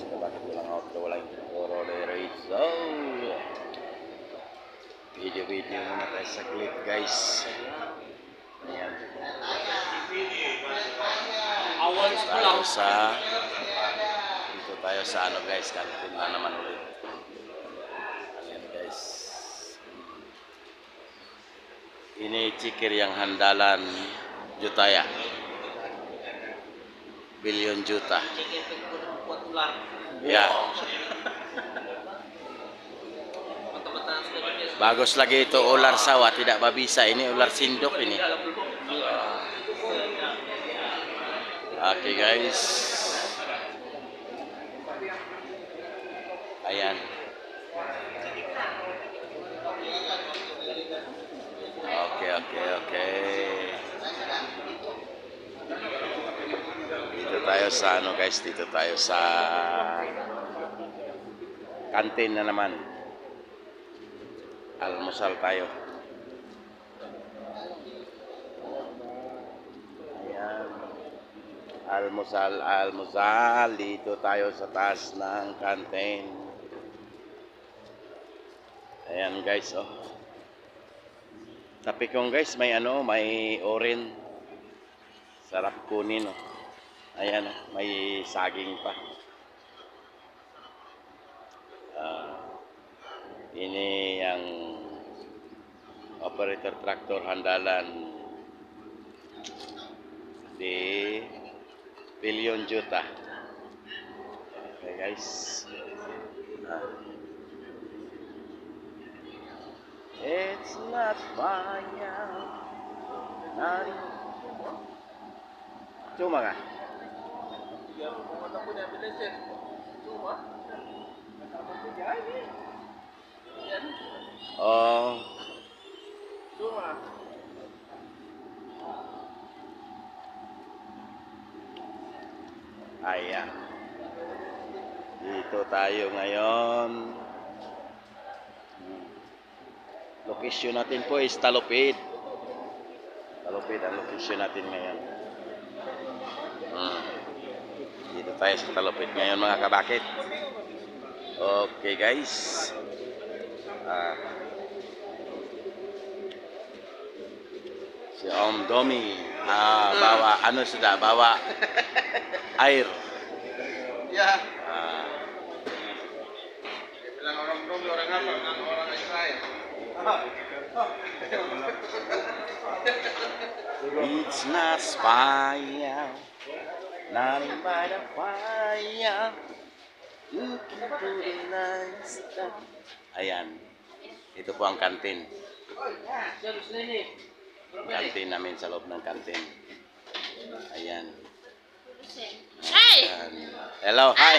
guys. Bakit walang outro, walang intro, so Video-video muna tayo saglit guys. Ayan. Dito tayo sa dito tayo sa ano guys, kantin na naman ulit. Ayan guys. Ini cikir yang handalan Jutaya. Billion juta. Ya. Bagus lagi itu ular sawah, tidak babisa. Ini ular sindok ini. Oke guys. Ayan. Tayo sa ano guys, dito tayo sa kantin na naman. Almusal tayo. Ayan. Almusal, almusal. Dito tayo sa taas ng kantin. Ayan guys, oh. Tapi kong guys, may ano, may orin. Sarap kunin, oh. Ayan, oh, may saging pa. Ah, ini yang operator traktor handalan di billion juta. Okay guys. Ah. It's not fire. Nari. Cuma ka? Ya, mata punya bilesin. Cuma. Yan. Oh, Cuma. ayan. Dito tayo ngayon. Location natin po is Talupid. Talupid ang location natin ngayon. Tayo sa Talupid ngayon mga kabakit. Okay guys. Ah. Si Om Domi ah, bawa ano sudah bawa air. Ya. Ah, bilang orang Romi orang apa? Orang orang Israel. it's not fire, by the fire. Looking for the night. Ayan. Ito po ang kantin. Kantin namin sa loob ng kantin. Ayan. Ayan. Hello, hi.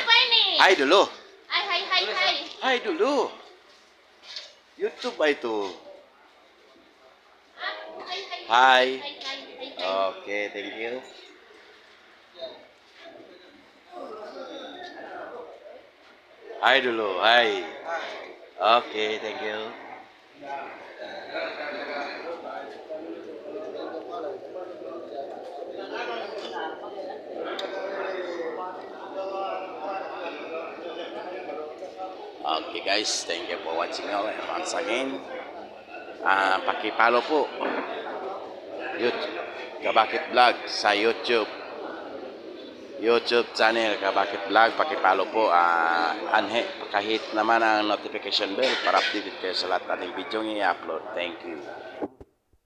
Hi dulu. Hai hai hai hai. Hai dulu. YouTube ba ito? Hi. Hai. Okay, thank you. Hi dulu, hi. Okay, thank you. Okay guys, thank you for watching all once again. Ah, paki-follow po YouTube, Kabakit Vlog sa YouTube. YouTube channel Kabakit Vlog, pakipalo po. ah anhe, kahit naman ang notification bell para updated kayo sa lahat ng video ng i-upload. Thank you.